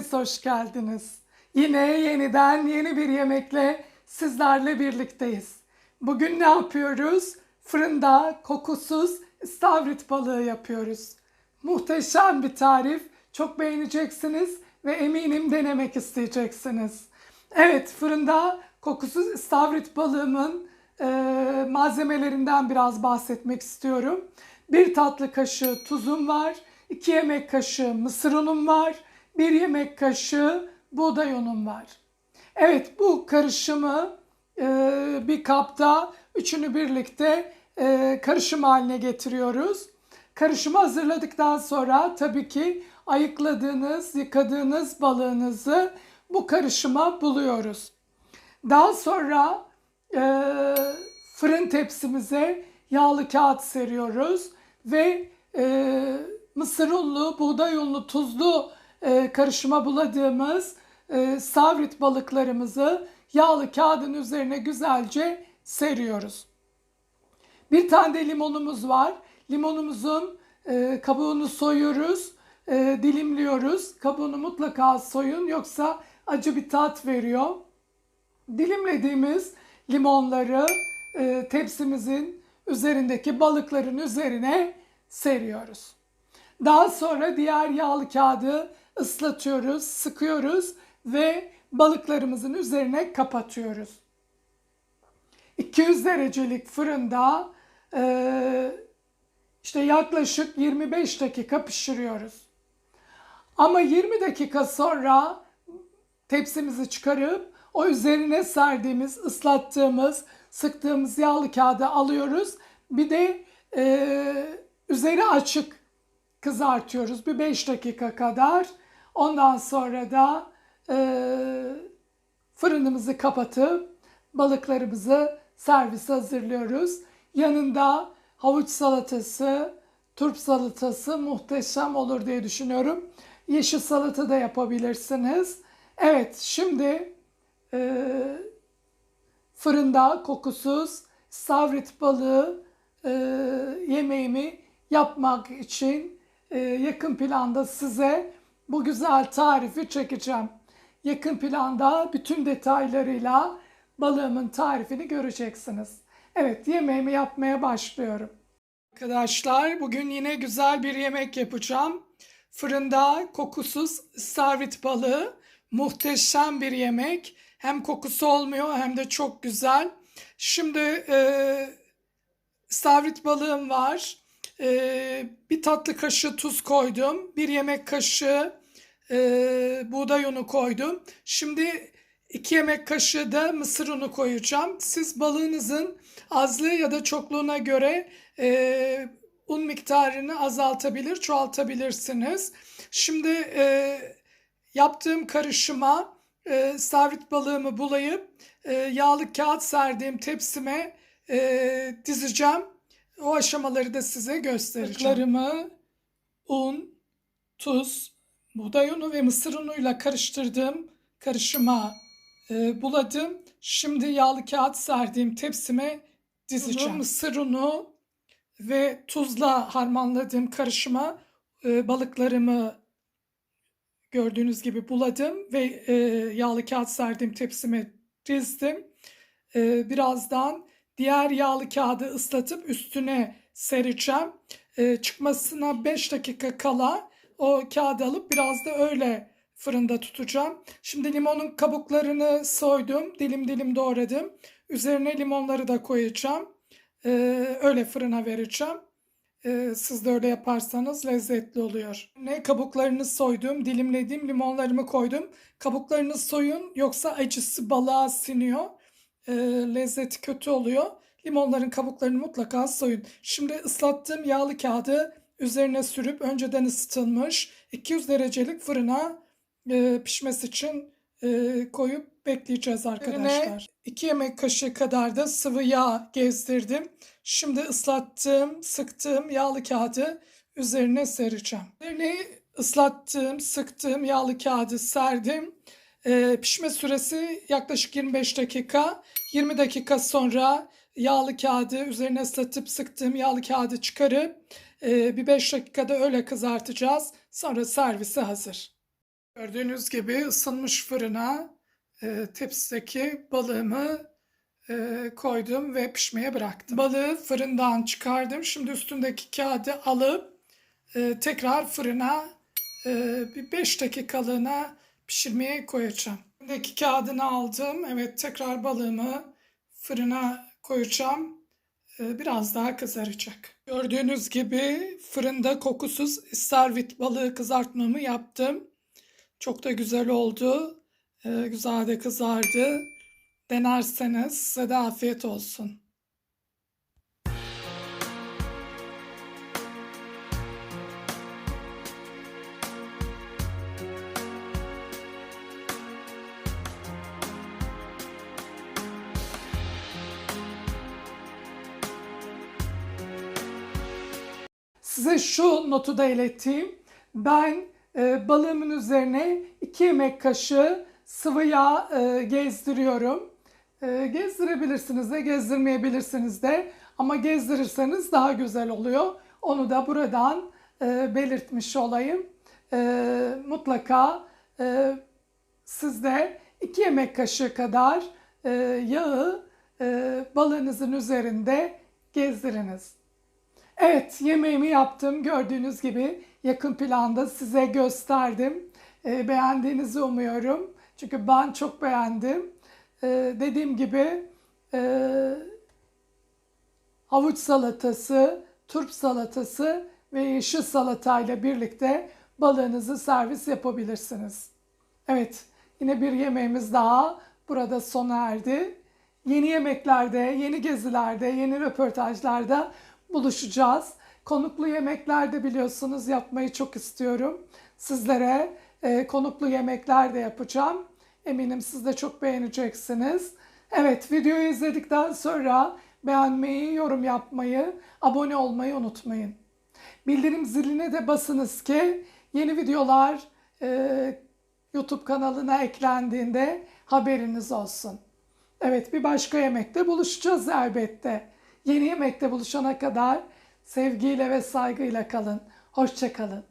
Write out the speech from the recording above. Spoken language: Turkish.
hepiniz hoş geldiniz. Yine yeniden yeni bir yemekle sizlerle birlikteyiz. Bugün ne yapıyoruz? Fırında kokusuz istavrit balığı yapıyoruz. Muhteşem bir tarif. Çok beğeneceksiniz ve eminim denemek isteyeceksiniz. Evet fırında kokusuz istavrit balığımın e, malzemelerinden biraz bahsetmek istiyorum. Bir tatlı kaşığı tuzum var. 2 yemek kaşığı mısır unum var. 1 yemek kaşığı buğday unum var. Evet bu karışımı e, bir kapta üçünü birlikte e, karışım haline getiriyoruz. Karışımı hazırladıktan sonra tabii ki ayıkladığınız, yıkadığınız balığınızı bu karışıma buluyoruz. Daha sonra e, fırın tepsimize yağlı kağıt seriyoruz ve e, mısır unlu, buğday unlu, tuzlu e, karışıma buladığımız e, savrit balıklarımızı yağlı kağıdın üzerine güzelce seriyoruz. Bir tane de limonumuz var. Limonumuzun e, kabuğunu soyuyoruz, e, dilimliyoruz. Kabuğunu mutlaka soyun yoksa acı bir tat veriyor. Dilimlediğimiz limonları e, tepsimizin üzerindeki balıkların üzerine seriyoruz. Daha sonra diğer yağlı kağıdı ıslatıyoruz, sıkıyoruz ve balıklarımızın üzerine kapatıyoruz. 200 derecelik fırında e, işte yaklaşık 25 dakika pişiriyoruz. Ama 20 dakika sonra tepsimizi çıkarıp o üzerine serdiğimiz, ıslattığımız, sıktığımız yağlı kağıdı alıyoruz. Bir de e, üzeri açık kızartıyoruz bir 5 dakika kadar. Ondan sonra da e, fırınımızı kapatıp balıklarımızı servise hazırlıyoruz. Yanında havuç salatası, turp salatası muhteşem olur diye düşünüyorum. Yeşil salata da yapabilirsiniz. Evet şimdi e, fırında kokusuz savrit balığı e, yemeğimi yapmak için e, yakın planda size bu güzel tarifi çekeceğim. Yakın planda bütün detaylarıyla balığımın tarifini göreceksiniz. Evet yemeğimi yapmaya başlıyorum. Arkadaşlar bugün yine güzel bir yemek yapacağım. Fırında kokusuz sarvit balığı muhteşem bir yemek. Hem kokusu olmuyor hem de çok güzel. Şimdi e, stavrit balığım var. E, bir tatlı kaşığı tuz koydum. Bir yemek kaşığı e, buğday unu koydum. Şimdi iki yemek kaşığı da mısır unu koyacağım. Siz balığınızın azlığı ya da çokluğuna göre e, un miktarını azaltabilir, çoğaltabilirsiniz. Şimdi e, yaptığım karışıma e, stavrit balığımı bulayıp e, yağlı kağıt serdiğim tepsime e, dizeceğim. O aşamaları da size göstereceğim. Balıklarımı un, tuz, buğday unu ve mısır unuyla karıştırdığım karışıma e, buladım. Şimdi yağlı kağıt serdiğim tepsime dizeceğim. Mısır unu ve tuzla harmanladığım karışıma e, balıklarımı gördüğünüz gibi buladım ve e, yağlı kağıt serdiğim tepsime dizdim. E, birazdan diğer yağlı kağıdı ıslatıp üstüne sereceğim. E, çıkmasına 5 dakika kala o kağıdı alıp biraz da öyle fırında tutacağım. Şimdi limonun kabuklarını soydum, dilim dilim doğradım. Üzerine limonları da koyacağım. E, öyle fırına vereceğim. Ee, siz de öyle yaparsanız lezzetli oluyor. Ne kabuklarını soydum, dilimlediğim limonlarımı koydum. Kabuklarını soyun yoksa acısı balığa siniyor. Ee, lezzeti kötü oluyor. Limonların kabuklarını mutlaka soyun. Şimdi ıslattığım yağlı kağıdı üzerine sürüp önceden ısıtılmış 200 derecelik fırına e, pişmesi için e, koyup bekleyeceğiz arkadaşlar. Üzerine 2 yemek kaşığı kadar da sıvı yağ gezdirdim. Şimdi ıslattığım, sıktığım yağlı kağıdı üzerine sereceğim. Üzerine ıslattığım, sıktığım yağlı kağıdı serdim. Ee, pişme süresi yaklaşık 25 dakika. 20 dakika sonra yağlı kağıdı üzerine ıslatıp sıktığım yağlı kağıdı çıkarıp e, bir 5 dakikada öyle kızartacağız. Sonra servise hazır. Gördüğünüz gibi ısınmış fırına e, tepsideki balığımı e, koydum ve pişmeye bıraktım. Balığı fırından çıkardım. Şimdi üstündeki kağıdı alıp e, tekrar fırına e, bir 5 dakikalığına pişirmeye koyacağım. Üstündeki kağıdını aldım. Evet tekrar balığımı fırına koyacağım. E, biraz daha kızaracak. Gördüğünüz gibi fırında kokusuz istavrit balığı kızartmamı yaptım. Çok da güzel oldu. Ee, güzel de kızardı. Denerseniz size de afiyet olsun. Size şu notu da ileteyim. Ben e, balığımın üzerine 2 yemek kaşığı sıvı yağ e, gezdiriyorum. E, gezdirebilirsiniz de gezdirmeyebilirsiniz de ama gezdirirseniz daha güzel oluyor. Onu da buradan e, belirtmiş olayım. E, mutlaka e, siz de 2 yemek kaşığı kadar e, yağı e, balığınızın üzerinde gezdiriniz. Evet, yemeğimi yaptım. Gördüğünüz gibi yakın planda size gösterdim. E, beğendiğinizi umuyorum. Çünkü ben çok beğendim. E, dediğim gibi e, havuç salatası, turp salatası ve yeşil salatayla birlikte balığınızı servis yapabilirsiniz. Evet, yine bir yemeğimiz daha burada sona erdi. Yeni yemeklerde, yeni gezilerde, yeni röportajlarda buluşacağız. Konuklu yemeklerde biliyorsunuz yapmayı çok istiyorum. Sizlere e, konuklu yemekler de yapacağım. Eminim siz de çok beğeneceksiniz. Evet videoyu izledikten sonra beğenmeyi, yorum yapmayı, abone olmayı unutmayın. Bildirim ziline de basınız ki yeni videolar e, YouTube kanalına eklendiğinde haberiniz olsun. Evet bir başka yemekte buluşacağız elbette. Yeni yemekte buluşana kadar sevgiyle ve saygıyla kalın. Hoşçakalın.